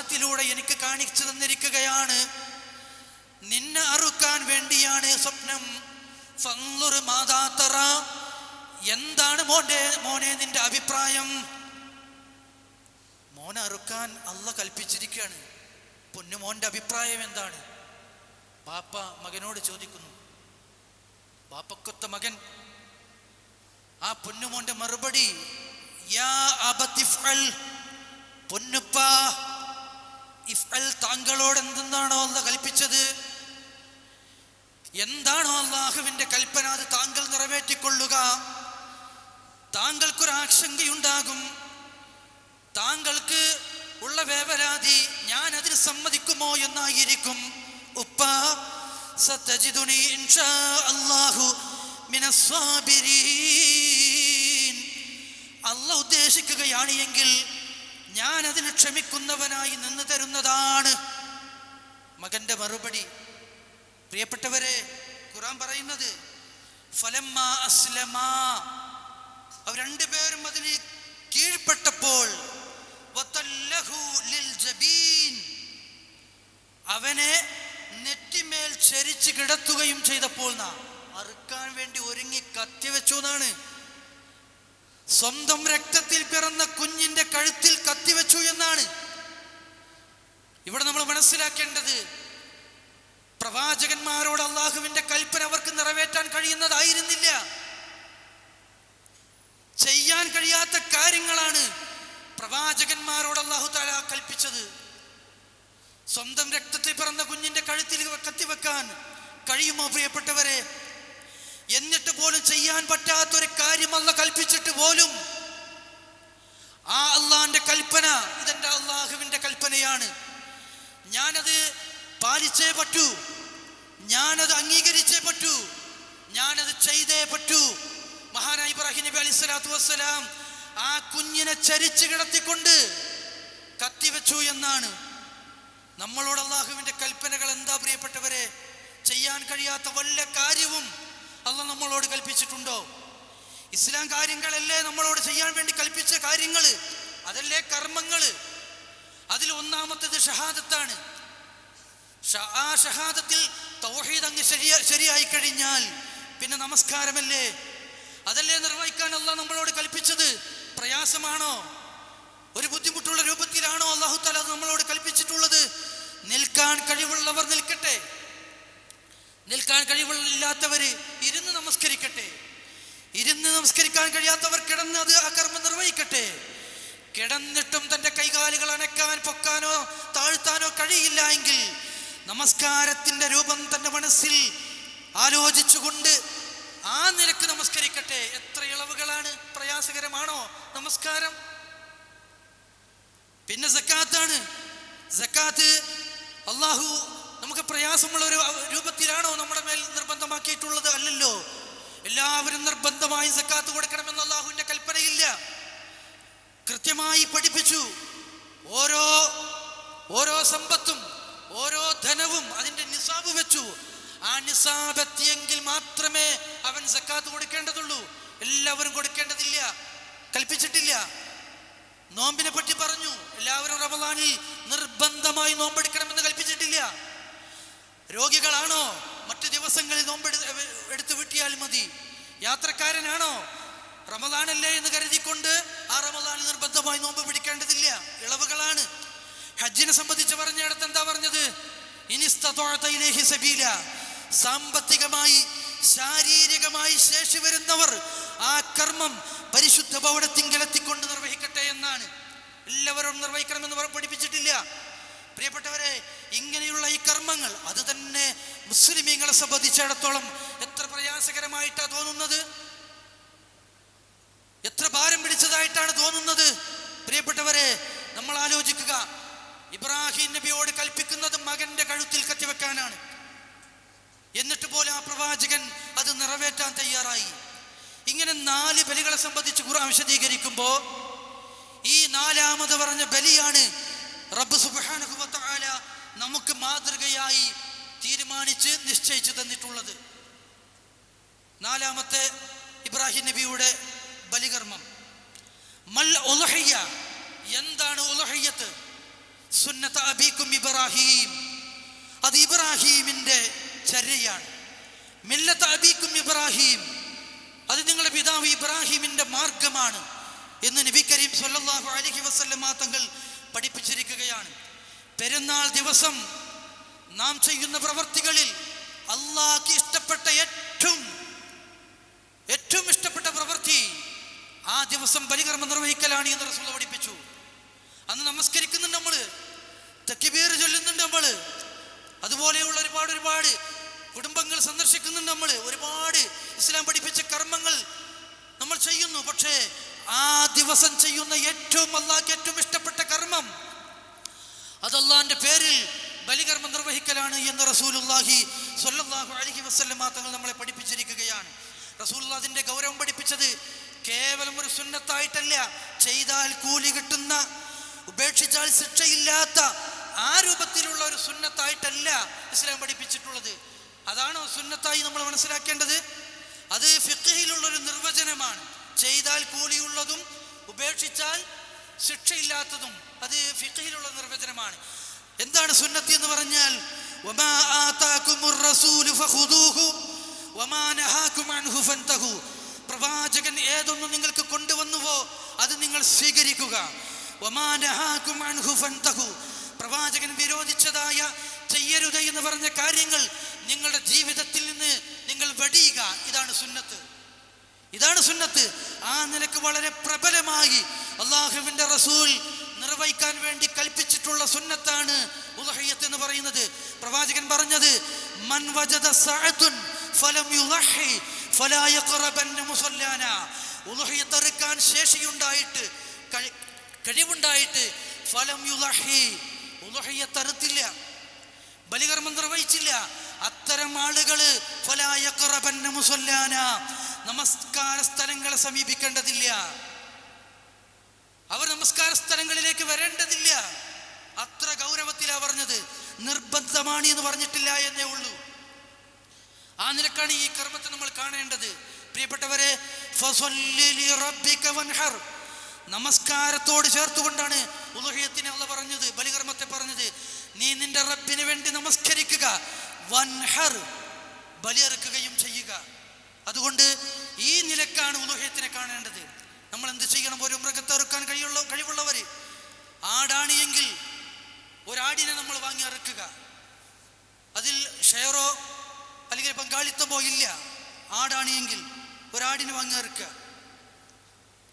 സ്വപ്നത്തിലൂടെ എനിക്ക് കാണിച്ചു തന്നിരിക്കുകയാണ്. നിന്നെ അറുക്കാൻ വേണ്ടിയാണ് സ്വപ്നം. ഫൻളുർ മാതാത്തറ എന്താണ് മോന്റെ മോനെ നിന്റെ അഭിപ്രായം? മോനെ അറുക്കാൻ അല്ല കൽപ്പിച്ചിരിക്കുകയാണ്. പൊന്നു മോന്റെ അഭിപ്രായം എന്താണ്? ബാപ്പ മകനോട് ചോദിക്കുന്നു. ബാപ്പക്കൊത്ത മകൻ. ആ പൊന്നുമോന്റെ മറുപടി യാ പൊന്നുപ്പ ഇഫ്അൽ താങ്കളോട് എന്തെന്നാണോ അല്ല കൽപ്പിച്ചത്? എന്താണോ അള്ളാഹുവിന്റെ കൽപ്പന അത് താങ്കൾ നിറവേറ്റിക്കൊള്ളുക. താങ്കൾക്കൊരു ആശങ്കയുണ്ടാകും. താങ്കൾക്ക് ഉള്ള വേവരാതി ഞാൻ അതിന് സമ്മതിക്കുമോ എന്നായിരിക്കും. ഉപ്പ അല്ലാഹു മിനസ്സാബിരീൻ. അല്ല ഉദ്ദേശിക്കുകയാണ് എങ്കിൽ ഞാൻ അതിന് ക്ഷമിക്കുന്നവനായി നിന്ന് തരുന്നതാണ്. മകന്റെ മറുപടി. പ്രിയപ്പെട്ടവരെ ഖുറാൻ പറയുന്നത് അവർ രണ്ടുപേരും അതിന് കീഴ്പ്പെട്ടപ്പോൾ. അവനെ നെറ്റിമേൽ ചരിച്ച് കിടത്തുകയും ചെയ്തപ്പോൾ നാ അറുക്കാൻ വേണ്ടി ഒരുങ്ങി കത്തിവെച്ചു എന്നാണ് സ്വന്തം രക്തത്തിൽ പിറന്ന കുഞ്ഞിന്റെ കഴുത്തിൽ കത്തിവെച്ചു എന്നാണ് ഇവിടെ നമ്മൾ മനസ്സിലാക്കേണ്ടത്. പ്രവാചകന്മാരോട് അള്ളാഹുവിന്റെ കൽപ്പന അവർക്ക് നിറവേറ്റാൻ കഴിയുന്നതായിരുന്നില്ല. ചെയ്യാൻ കഴിയാത്ത കാര്യങ്ങളാണ് പ്രവാചകന്മാരോട് അള്ളാഹു താല കൽപ്പിച്ചത്. സ്വന്തം രക്തത്തിൽ പിറന്ന കുഞ്ഞിന്റെ കഴുത്തിൽ കത്തിവെക്കാൻ കഴിയുമോ പ്രിയപ്പെട്ടവരെ? ചെയ്യാൻ പറ്റാത്തൊരു കാര്യം അല്ല കൽപ്പിച്ചിട്ട് പോലും ആ അള്ളാന്റെ കൽപ്പന ഇതെന്റെ അള്ളാഹുവിന്റെ കൽപ്പനയാണ്. ഞാനത് പാലിച്ചേ പറ്റൂ. ഞാനത് അംഗീകരിച്ചേ പറ്റൂ. ഞാനത് ചെയ്തേ പറ്റൂ. മഹാനായി ഇബ്രാഹിം നബി അലൈഹി സ്വലാത്തു വസ്സലാം ആ കുഞ്ഞിനെ ചരിച്ചു കിടത്തിക്കൊണ്ട് കത്തിവെച്ചു എന്നാണ്. നമ്മളോട് അള്ളാഹുവിന്റെ കൽപ്പനകൾ എന്താ പ്രിയപ്പെട്ടവരെ? ചെയ്യാൻ കഴിയാത്ത വല്ല കാര്യവും അല്ല നമ്മളോട് കൽപ്പിച്ചിട്ടുണ്ടോ? ഇസ്ലാം കാര്യങ്ങളല്ലേ നമ്മളോട് ചെയ്യാൻ വേണ്ടി കൽപ്പിച്ച കാര്യങ്ങൾ അതല്ലേ കർമ്മങ്ങൾ അതിൽ ഒന്നാമത്തേത് ഷഹാദത്താണ്. ആ ഷഹാദത്തിൽ തൗഹീദ് അങ്ങ് ശരിയാ ശരിയായി കഴിഞ്ഞാൽ പിന്നെ നമസ്കാരമല്ലേ? അതല്ലേ നിർവഹിക്കാൻ അല്ല നമ്മളോട് കൽപ്പിച്ചത്? പ്രയാസമാണോ? ഒരു ബുദ്ധിമുട്ടുള്ള രൂപത്തിലാണോ അള്ളാഹു താല നമ്മളോട് കൽപ്പിച്ചിട്ടുള്ളത്? നിൽക്കാൻ കഴിവുള്ളവർ നിൽക്കട്ടെ. നിൽക്കാൻ കഴിവുള്ളില്ലാത്തവര് നമസ്കരിക്കട്ടെ. ഇരുന്ന് നമസ്കരിക്കാൻ കഴിയാത്തവർ കിടന്ന് അത് ആ കർമ്മം നിർവഹിക്കട്ടെ. കിടന്നിട്ടും തന്റെ കൈകാലുകൾ അനക്കാൻ പൊക്കാനോ താഴ്ത്താനോ കഴിയില്ല എങ്കിൽ നമസ്കാരത്തിന്റെ രൂപം തന്റെ മനസ്സിൽ ആലോചിച്ചുകൊണ്ട് ആ നിരക്ക് നമസ്കരിക്കട്ടെ. എത്ര ഇളവുകളാണ് പ്രയാസകരമാണോ നമസ്കാരം? പിന്നെ സക്കാത്താണ്. സക്കാത്ത് അള്ളാഹു നമുക്ക് പ്രയാസമുള്ള ഒരു രൂപത്തിലാണോ നമ്മുടെ മേൽ നിർബന്ധമാക്കിയിട്ടുള്ളത്? അല്ലല്ലോ. എല്ലാവരും നിർബന്ധമായി സക്കാത്ത് കൊടുക്കണമെന്ന് അള്ളാഹുവിന്റെ കൽപ്പനയില്ല. കൃത്യമായി പഠിപ്പിച്ചു. ഓരോ ഓരോ സമ്പത്തും ഓരോ ധനവും അതിന്റെ നിസാബ് വെച്ചു. ആ നിസാബെത്തിയെങ്കിൽ മാത്രമേ അവൻ സക്കാത്ത് കൊടുക്കേണ്ടതുള്ളൂ. എല്ലാവരും കൊടുക്കേണ്ടതില്ല. കൽപ്പിച്ചിട്ടില്ല. നോമ്പിനെ പറ്റി പറഞ്ഞു. എല്ലാവരും റമദാനിൽ നിർബന്ധമായി നോമ്പെടുക്കണമെന്ന് കൽപ്പിച്ചിട്ടില്ല. രോഗികളാണോ? മറ്റു ദിവസങ്ങളിൽ നോമ്പ് എടുത്തു വിട്ടിയാൽ മതി. യാത്രക്കാരനാണോ? റമദാനല്ലേ എന്ന് കരുതിക്കൊണ്ട് ആ റമദാൻ നിർബന്ധമായി നോമ്പ് പിടിക്കേണ്ടതില്ല. ഇളവുകളാണ്. ഹജ്ജിനെ സംബന്ധിച്ച് പറഞ്ഞിടത്ത് എന്താ പറഞ്ഞത്? ഇനി സബീല. സാമ്പത്തികമായി ശാരീരികമായി ശേഷി വരുന്നവർ ആ കർമ്മം പരിശുദ്ധ ഭവനത്തിങ്കലെത്തിക്കൊണ്ട് നിർവഹിക്കട്ടെ എന്നാണ്. എല്ലാവരും നിർവഹിക്കണമെന്ന് പഠിപ്പിച്ചിട്ടില്ല. പ്രിയപ്പെട്ടവരെ ഇങ്ങനെയുള്ള ഈ കർമ്മങ്ങൾ അത് തന്നെ മുസ്ലിമീങ്ങളെ സംബന്ധിച്ചിടത്തോളം എത്ര പ്രയാസകരമായിട്ടാണ് തോന്നുന്നത്? എത്ര ഭാരം പിടിച്ചതായിട്ടാണ് തോന്നുന്നത്? പ്രിയപ്പെട്ടവരെ നമ്മൾ ആലോചിക്കുക. ഇബ്രാഹിം നബിയോട് കൽപ്പിക്കുന്നത് മകന്റെ കഴുത്തിൽ കത്തിവെക്കാനാണ്. എന്നിട്ട് പോലും ആ പ്രവാചകൻ അത് നിറവേറ്റാൻ തയ്യാറായി. ഇങ്ങനെ നാല് ബലികളെ സംബന്ധിച്ച് ഖുർആൻ വിശദീകരിക്കുമ്പോ ഈ നാലാമത് പറഞ്ഞ ബലിയാണ് റബ്ബ് വ നമുക്ക് മാതൃകയായി തീരുമാനിച്ച് നിശ്ചയിച്ചു തന്നിട്ടുള്ളത്. നാലാമത്തെ ഇബ്രാഹിം നബിയുടെ ബലികർമ്മം. മൽ ഉലഹയ്യ എന്താണ് ഉലഹയ്യത്ത് സുന്നത്ത അബീക്കും ഇബ്രാഹിം. അത് ഇബ്രാഹീമിന്റെ ചര്യയാണ്. മില്ലത്ത് അബീക്കും ഇബ്രാഹിം. അത് നിങ്ങളുടെ പിതാവ് ഇബ്രാഹിമിന്റെ മാർഗമാണ് എന്ന് നബി കരീം സല്ലാഹു അലൈഹി വസല്ലമ തങ്ങൾ പഠിപ്പിച്ചിരിക്കുകയാണ്. പെരുന്നാൾ ദിവസം നാം ചെയ്യുന്ന പ്രവൃത്തികളിൽ അള്ളാഹ്ക്ക് ഇഷ്ടപ്പെട്ട ഏറ്റവും ഏറ്റവും ഇഷ്ടപ്പെട്ട പ്രവൃത്തി ആ ദിവസം പരികർമ്മം നിർവഹിക്കലാണ് എന്ന് റസൂൽ പഠിപ്പിച്ചു. അന്ന് നമസ്കരിക്കുന്നുണ്ട് നമ്മൾ തെക്കിബീർ ചൊല്ലുന്നുണ്ട് നമ്മൾ അതുപോലെയുള്ള ഒരുപാട് ഒരുപാട് കുടുംബങ്ങൾ സന്ദർശിക്കുന്നുണ്ട് നമ്മൾ ഒരുപാട് ഇസ്ലാം പഠിപ്പിച്ച കർമ്മങ്ങൾ നമ്മൾ ചെയ്യുന്നു. പക്ഷേ ആ ദിവസം ചെയ്യുന്ന ഏറ്റവും അള്ളാഹ്ക്ക് ഏറ്റവും ഇഷ്ടപ്പെട്ട കർമ്മം അതല്ലാന്റെ പേരിൽ ബലികർമ്മം നിർവഹിക്കലാണ് എന്ന് റസൂലുള്ളാഹി സ്വല്ലല്ലാഹു അലൈഹി വസല്ലമ തങ്ങൾ നമ്മളെ പഠിപ്പിച്ചിരിക്കുകയാണ്. റസൂൽ അതിന്റെ ഗൗരവം പഠിപ്പിച്ചത് കേവലം ഒരു സുന്നത്തായിട്ടല്ല ചെയ്താൽ കൂലി കിട്ടുന്ന ഉപേക്ഷിച്ചാൽ ശിക്ഷയില്ലാത്ത ആ രൂപത്തിലുള്ള ഒരു സുന്നത്തായിട്ടല്ല ഇസ്ലാം പഠിപ്പിച്ചിട്ടുള്ളത്. അതാണോ സുന്നത്തായി നമ്മൾ മനസ്സിലാക്കേണ്ടത്? അത് ഫിഖഹിലുള്ള ഒരു നിർവചനമാണ്. ചെയ്താൽ കൂലിയുള്ളതും ഉപേക്ഷിച്ചാൽ ശിക്ഷയില്ലാത്തതും അത് ഫിഖയിലുള്ള നിർവചനമാണ്. എന്താണ് സുന്നത്തി എന്ന് പറഞ്ഞാൽ പ്രവാചകൻ ഏതൊന്നും നിങ്ങൾക്ക് കൊണ്ടുവന്നുവോ അത് നിങ്ങൾ സ്വീകരിക്കുക. പ്രവാചകൻ വിരോധിച്ചതായ ചെയ്യരുത് എന്ന് പറഞ്ഞ കാര്യങ്ങൾ നിങ്ങളുടെ ജീവിതത്തിൽ നിന്ന് നിങ്ങൾ വെടിയുക. ഇതാണ് സുന്നത്ത്. ഇതാണ് സുന്നത്ത്. ആ നിലയ്ക്ക് വളരെ പ്രബലമായി അള്ളാഹുവിന്റെ റസൂൽ നിർവഹിക്കാൻ വേണ്ടി കൽപ്പിച്ചിട്ടുള്ള സുന്നത്താണ് ഉദഹയ്യത്ത് എന്ന് പറയുന്നത്. പ്രവാചകൻ പറഞ്ഞത് മൻ വജദ സഅതുൻ ഫലം യുളഹി ഫലാ യഖറബൻ മുസല്ലാന. ഉലഹയ്യത്ത് അറുക്കാൻ ശേഷിയുണ്ടായിട്ട് കഴി- കഴിവുണ്ടായിട്ട് ഫലം യുളഹി ഉലഹയ്യത്ത് അറുത്തില്ല ബലികർമ്മം നിർവഹിച്ചില്ല. അത്തരം ആളുകൾ ഫലാ യഖറബൻ മുസല്ലാന നമസ്കാര സ്ഥലങ്ങളെ സമീപിക്കേണ്ടതില്ല. അവർ നമസ്കാര സ്ഥലങ്ങളിലേക്ക് വരേണ്ടതില്ല. അത്ര ഗൗരവത്തിലാണ് പറഞ്ഞത്. നിർബന്ധമാണ് എന്ന് പറഞ്ഞിട്ടില്ല എന്നേ ഉള്ളൂ. ആ നിലക്കാണ് ഈ കർമ്മത്തെ നമ്മൾ കാണേണ്ടത്. പ്രിയപ്പെട്ടവരെ. നമസ്കാരത്തോട് ചേർത്തുകൊണ്ടാണ് ഉലഹയത്തിനെ അള്ള പറഞ്ഞത് ബലികർമ്മത്തെ പറഞ്ഞത്. നീ നിന്റെ റബ്ബിന് വേണ്ടി നമസ്കരിക്കുക വൻഹർ ബലിയെറുക്കുകയും ചെയ്യുക. അതുകൊണ്ട് ഈ നിലക്കാണ് ഉലഹയത്തിനെ കാണേണ്ടത്. നമ്മൾ എന്ത് ചെയ്യണം ഒരു മൃഗത്തെ അറുക്കാൻ കഴിയുള്ള കഴിവുള്ളവര്? ആടാണിയെങ്കിൽ ഒരാടിനെ നമ്മൾ വാങ്ങി അറുക്കുക. അതിൽ ഷെയറോ അല്ലെങ്കിൽ പങ്കാളിത്തമോ ഇല്ല. ആടാണിയെങ്കിൽ ഒരാടിനെ വാങ്ങി അറുക്കുക.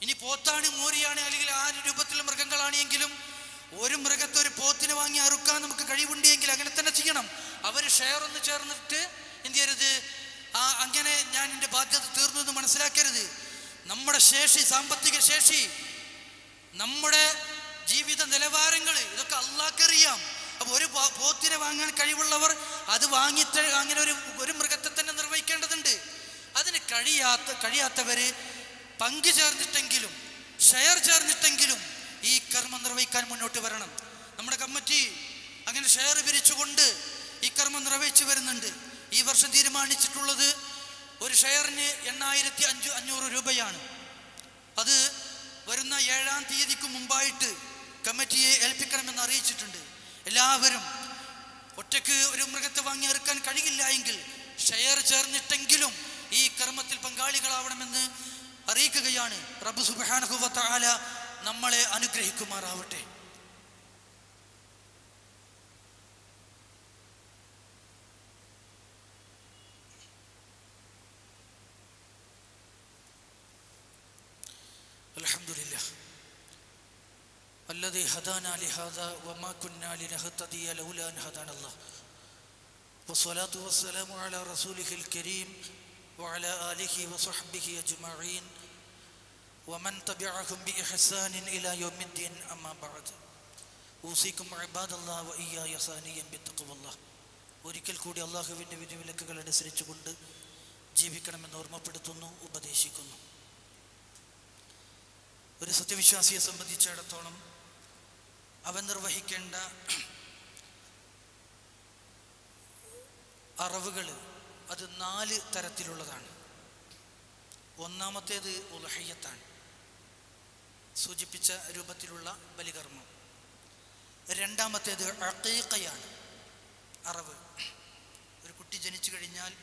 ഇനി പോത്താണ് മോരിയാണ് അല്ലെങ്കിൽ ആ രൂപത്തിലുള്ള മൃഗങ്ങളാണെങ്കിലും ഒരു മൃഗത്തെ ഒരു പോത്തിനെ വാങ്ങി അറുക്കാൻ നമുക്ക് കഴിവുണ്ടെങ്കിൽ അങ്ങനെ തന്നെ ചെയ്യണം. അവർ ഷെയർ ഒന്ന് ചേർന്നിട്ട് എന്ത് ചെയ്യരുത്? ആ അങ്ങനെ ഞാൻ എന്റെ ബാധ്യത തീർന്നു എന്ന് മനസ്സിലാക്കരുത്. നമ്മുടെ ശേഷി സാമ്പത്തിക ശേഷി നമ്മുടെ ജീവിത നിലവാരങ്ങൾ ഇതൊക്കെ അള്ളാഹ്ക്കറിയാം അപ്പൊ ഒരു പോത്തിനെ വാങ്ങാൻ കഴിവുള്ളവർ അത് വാങ്ങി അങ്ങനെ ഒരു ഒരു മൃഗത്തെ തന്നെ നിർവഹിക്കേണ്ടതുണ്ട്. അതിന് കഴിയാത്ത കഴിയാത്തവര് പങ്കു ചേർന്നിട്ടെങ്കിലും ഷെയർ ചേർന്നിട്ടെങ്കിലും ഈ കർമ്മം നിർവഹിക്കാൻ മുന്നോട്ട് വരണം. നമ്മുടെ കമ്മിറ്റി അങ്ങനെ ഷെയർ പിരിച്ചുകൊണ്ട് ഈ കർമ്മം നിർവഹിച്ചു വരുന്നുണ്ട്. ഈ വർഷം തീരുമാനിച്ചിട്ടുള്ളത് ഒരു ഷെയറിന് എണ്ണായിരത്തി അഞ്ചു അഞ്ഞൂറ് രൂപയാണ്. അത് വരുന്ന ഏഴാം തീയതിക്ക് മുമ്പായിട്ട് കമ്മിറ്റിയെ ഏൽപ്പിക്കണമെന്ന് അറിയിച്ചിട്ടുണ്ട്. എല്ലാവരും ഒറ്റയ്ക്ക് ഒരു മൃഗത്തെ വാങ്ങി ഇറക്കാൻ കഴിയില്ല എങ്കിൽ ഷെയർ ചേർന്നിട്ടെങ്കിലും ഈ കർമ്മത്തിൽ പങ്കാളികളാവണമെന്ന് അറിയിക്കുകയാണ്. റബ്ബ് സുബ്ഹാനഹു വ നമ്മളെ അനുഗ്രഹിക്കുമാറാവട്ടെ. الذي هدانا لهذا وما كنا لنهتدي لولا أن هدانا الله والصلاة والسلام على رسوله الكريم وعلى آله وصحبه أجمعين ومن تبعهم بإحسان إلى يوم الدين أما بعد أوصيكم عباد الله وإياي ثانيا بتقوى الله ഒരിക്കൽ കൂടി അള്ളാഹുവിൻ്റെ വിധിവിലക്കുകൾ അനുസരിച്ചുകൊണ്ട് ജീവിക്കണമെന്ന് ഓർമ്മപ്പെടുത്തുന്നു ഉപദേശിക്കുന്നു ഒരു സത്യവിശ്വാസിയെ സംബന്ധിച്ചിടത്തോളം അവൻ നിർവഹിക്കേണ്ട അറിവുകൾ അത് നാല് തരത്തിലുള്ളതാണ്. ഒന്നാമത്തേത് ഉലഹയ്യത്താണ്. സൂചിപ്പിച്ച രൂപത്തിലുള്ള ബലികർമ്മം. രണ്ടാമത്തേത് അക്കീക്കയാണ് അറവ്. ഒരു കുട്ടി ജനിച്ചു കഴിഞ്ഞാൽ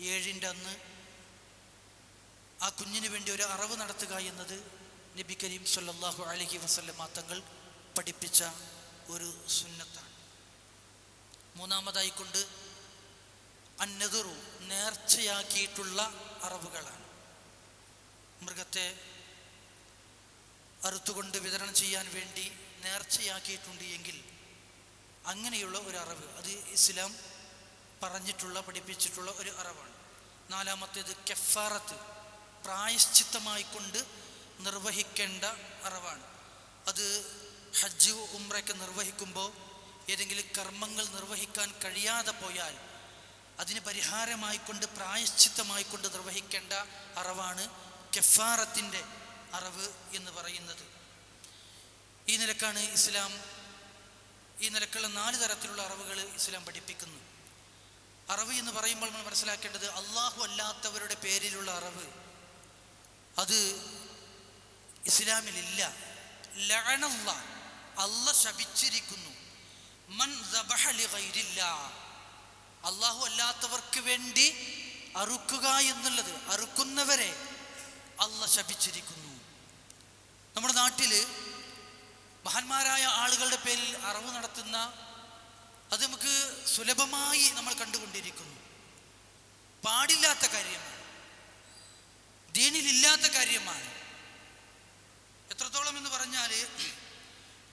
ഏഴിന്റെ അന്ന് ആ കുഞ്ഞിന് വേണ്ടി ഒരു അറവ് നടത്തുക എന്നത് നബി കരീം സല്ലാഹു അലഹി വസല്ലമ തങ്ങൾ പഠിപ്പിച്ച ഒരു സുന്നത്താണ്. മൂന്നാമതായിക്കൊണ്ട് അന്നതുറു നേർച്ചയാക്കിയിട്ടുള്ള അറവുകളാണ്. മൃഗത്തെ അറുത്തുകൊണ്ട് വിതരണം ചെയ്യാൻ വേണ്ടി നേർച്ചയാക്കിയിട്ടുണ്ട് എങ്കിൽ അങ്ങനെയുള്ള ഒരു അറിവ് അത് ഇസ്ലാം പറഞ്ഞിട്ടുള്ള പഠിപ്പിച്ചിട്ടുള്ള ഒരു അറിവാണ്. നാലാമത്തേത് കെഫാറത്ത് പ്രായശ്ചിത്തമായി കൊണ്ട് നിർവഹിക്കേണ്ട അറിവാണ്. അത് ഹജ്ജ് ഉമ്രയ്ക്ക് നിർവഹിക്കുമ്പോൾ ഏതെങ്കിലും കർമ്മങ്ങൾ നിർവഹിക്കാൻ കഴിയാതെ പോയാൽ അതിന് പരിഹാരമായിക്കൊണ്ട് പ്രായശ്ചിത്തമായി കൊണ്ട് നിർവഹിക്കേണ്ട അറിവാണ് കെഫാറത്തിന്റെ അറിവ് എന്ന് പറയുന്നത്. ഈ നിലക്കാണ് ഇസ്ലാം ഈ നിലക്കുള്ള നാല് തരത്തിലുള്ള അറിവുകൾ ഇസ്ലാം പഠിപ്പിക്കുന്നു. അറിവ് എന്ന് പറയുമ്പോൾ നമ്മൾ മനസ്സിലാക്കേണ്ടത് അള്ളാഹു അല്ലാത്തവരുടെ പേരിലുള്ള അറിവ്. അത് ഇസ്ലാമിലില്ല. ലഅനല്ല. അല്ല ശപിച്ചിരിക്കുന്നു. മൻ അള്ളാഹു അല്ലാത്തവർക്ക് വേണ്ടി അറുക്കുക എന്നുള്ളത് അറുക്കുന്നവരെ അല്ല ശപിച്ചിരിക്കുന്നു. നമ്മുടെ നാട്ടിൽ മഹാന്മാരായ ആളുകളുടെ പേരിൽ അറിവ് നടത്തുന്ന അത് നമുക്ക് സുലഭമായി നമ്മൾ കണ്ടുകൊണ്ടിരിക്കുന്നു. പാടില്ലാത്ത കാര്യമാണ്. ദീനിലില്ലാത്ത കാര്യമാണ്. എത്രത്തോളം എന്ന് പറഞ്ഞാൽ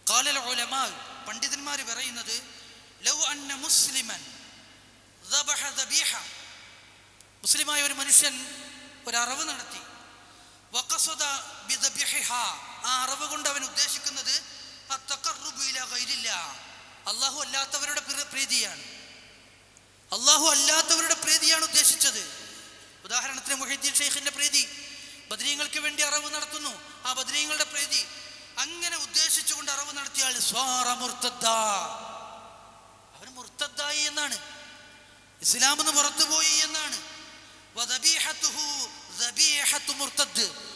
കാലൽ ഉലമാ പണ്ഡിതന്മാർ പറയുന്നത് ലൗ അന്ന മുസ്ലിമൻ മുസ്ലിമായ ഒരു മനുഷ്യൻ ഒരു അറിവ് നടത്തി ആ അറിവ് കൊണ്ട് അവൻ ഉദ്ദേശിക്കുന്നത് അള്ളാഹു അല്ലാത്തവരുടെ പ്രീതിയാണ്. അള്ളാഹു അല്ലാത്തവരുടെ പ്രീതിയാണ് ഉദ്ദേശിച്ചത്. ഉദാഹരണത്തിന് മൊഹീദ്ദീൻ ഷെയ്ഖിന്റെ പ്രീതി ബദരീങ്ങൾക്ക് വേണ്ടി അറിവ് നടത്തുന്നു ആ ബദരീങ്ങളുടെ പ്രീതി അങ്ങനെ ഉദ്ദേശിച്ചുകൊണ്ട് അറിവ് നടത്തിയാൽ സ്വാറ മുർത്തദ്ദ അവൻ മുർത്തദ്ദായി എന്നാണ്. ഇസ്ലാം എന്ന് പുറത്തുപോയി എന്നാണ്.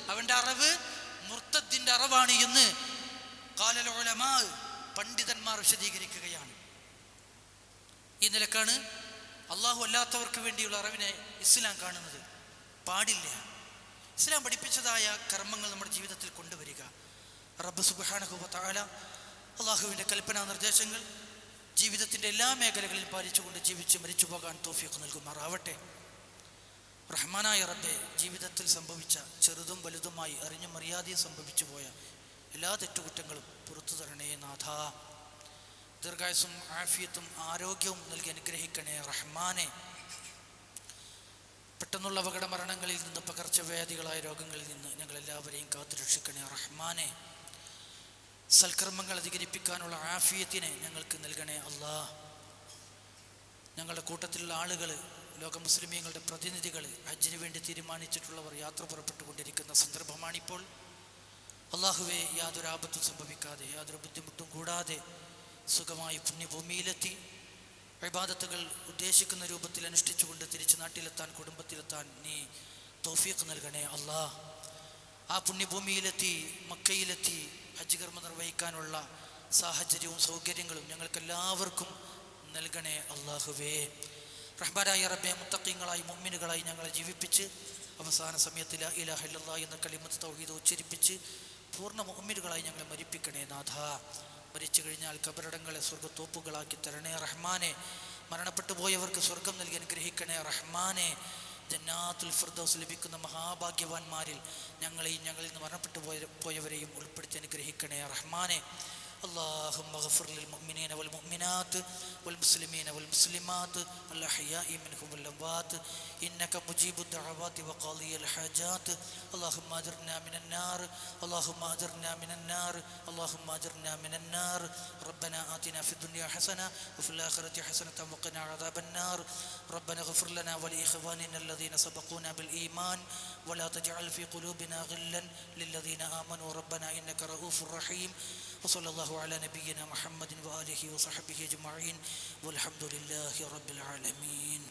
അവന്റെ അറിവ് മുർത്തദ്ദിന്റെ അറിവാണ് എന്ന് കാലലോലമാ പണ്ഡിതന്മാർ വിശദീകരിക്കുകയാണ്. ഈ നിലക്കാണ് അള്ളാഹു അല്ലാത്തവർക്ക് വേണ്ടിയുള്ള അറിവിനെ ഇസ്ലാം കാണുന്നത്. പാടില്ല. ഇസ്ലാം പഠിപ്പിച്ചതായ കർമ്മങ്ങൾ നമ്മുടെ ജീവിതത്തിൽ കൊണ്ടുവരിക. റബ്ബ് സുബാനഹുബ അള്ളാഹുവിന്റെ കൽപ്പനാ നിർദ്ദേശങ്ങൾ ജീവിതത്തിന്റെ എല്ലാ മേഖലകളിലും പാലിച്ചുകൊണ്ട് ജീവിച്ച് മരിച്ചു പോകാൻ തോഫിയൊക്കെ നൽകുമാറാവട്ടെ. റഹ്മാനായ റബ്ബെ ജീവിതത്തിൽ സംഭവിച്ച ചെറുതും വലുതുമായി അറിഞ്ഞും അറിയാതെയും സംഭവിച്ചു പോയ എല്ലാ തെറ്റുകുറ്റങ്ങളും പുറത്തു തരണേ നാഥ. ദീർഘായുസും ആഫിയത്തും ആരോഗ്യവും നൽകി അനുഗ്രഹിക്കണേ റഹ്മാനെ. പെട്ടെന്നുള്ള അപകട മരണങ്ങളിൽ നിന്ന് പകർച്ചവ്യാധികളായ രോഗങ്ങളിൽ നിന്ന് ഞങ്ങളെല്ലാവരെയും കാത്തുരക്ഷിക്കണേ റഹ്മാനെ. സൽക്കർമ്മങ്ങൾ അധികരിപ്പിക്കാനുള്ള ആഫിയത്തിനെ ഞങ്ങൾക്ക് നൽകണേ അല്ലാ. ഞങ്ങളുടെ കൂട്ടത്തിലുള്ള ആളുകൾ ലോക മുസ്ലിമീങ്ങളുടെ പ്രതിനിധികൾ ഹജ്ജിന് വേണ്ടി തീരുമാനിച്ചിട്ടുള്ളവർ യാത്ര പുറപ്പെട്ടുകൊണ്ടിരിക്കുന്ന സന്ദർഭമാണിപ്പോൾ. അള്ളാഹുവെ യാതൊരു ആപത്തും സംഭവിക്കാതെ യാതൊരു ബുദ്ധിമുട്ടും കൂടാതെ സുഖമായി പുണ്യഭൂമിയിലെത്തി. വിവാദത്തുകൾ ഉദ്ദേശിക്കുന്ന രൂപത്തിൽ അനുഷ്ഠിച്ചുകൊണ്ട് തിരിച്ച് നാട്ടിലെത്താൻ കുടുംബത്തിലെത്താൻ നീ തൗഫീഖ് നൽകണേ അള്ളാഹ് ആ പുണ്യഭൂമിയിലെത്തി മക്കയിലെത്തി ഹജ്ജ് കർമ്മ നിർവഹിക്കാനുള്ള സാഹചര്യവും സൗകര്യങ്ങളും ഞങ്ങൾക്കെല്ലാവർക്കും നൽകണേ അള്ളാഹുവേ റഹ്മാനായ റബ്ബെ മുത്തക്കിങ്ങളായി മുമ്മിനുകളായി ഞങ്ങളെ ജീവിപ്പിച്ച് അവസാന സമയത്തിൽ ലാ ഇലാഹ ഇല്ലല്ലാഹ് എന്ന കളിമത്ത് തൗഹീദ് ഉച്ചരിപ്പിച്ച് പൂർണ മുമ്മിനുകളായി ഞങ്ങളെ മരിപ്പിക്കണേ നാഥ. മരിച്ചു കഴിഞ്ഞാൽ കബറിടങ്ങളെ സ്വർഗത്തോപ്പുകളാക്കി തരണേ റഹ്മാനെ. മരണപ്പെട്ടു പോയവർക്ക് സ്വർഗം നൽകി അനുഗ്രഹിക്കണേ റഹ്മാനെ. ജന്നാത്തുൽ ഫിർദൗസ് ലഭിക്കുന്ന മഹാഭാഗ്യവാന്മാരിൽ ഞങ്ങളെയും ഞങ്ങളിൽ നിന്ന് മരണപ്പെട്ടു പോയ പോയവരെയും ഉൾപ്പെടുത്തി അനുഗ്രഹിക്കണേ. റഹ്മാനെ اللهم اغفر للمؤمنين والمؤمنات والمسلمين والمسلمات الأحياء منهم والأموات إنك مجيب الدعوات وقاضي الحاجات اللهم أجرنا من النار اللهم أجرنا من النار اللهم أجرنا من النار ربنا آتنا في الدنيا حسنة وفي الآخرة حسنة وقنا عذاب النار ربنا اغفر لنا ولإخواننا الذين سبقونا بالإيمان ولا تجعل في قلوبنا غلا للذين آمنوا ربنا إنك رؤوف رحيم وصلى الله على نبينا محمد وآله وصحبه أجمعين والحمد لله رب العالمين.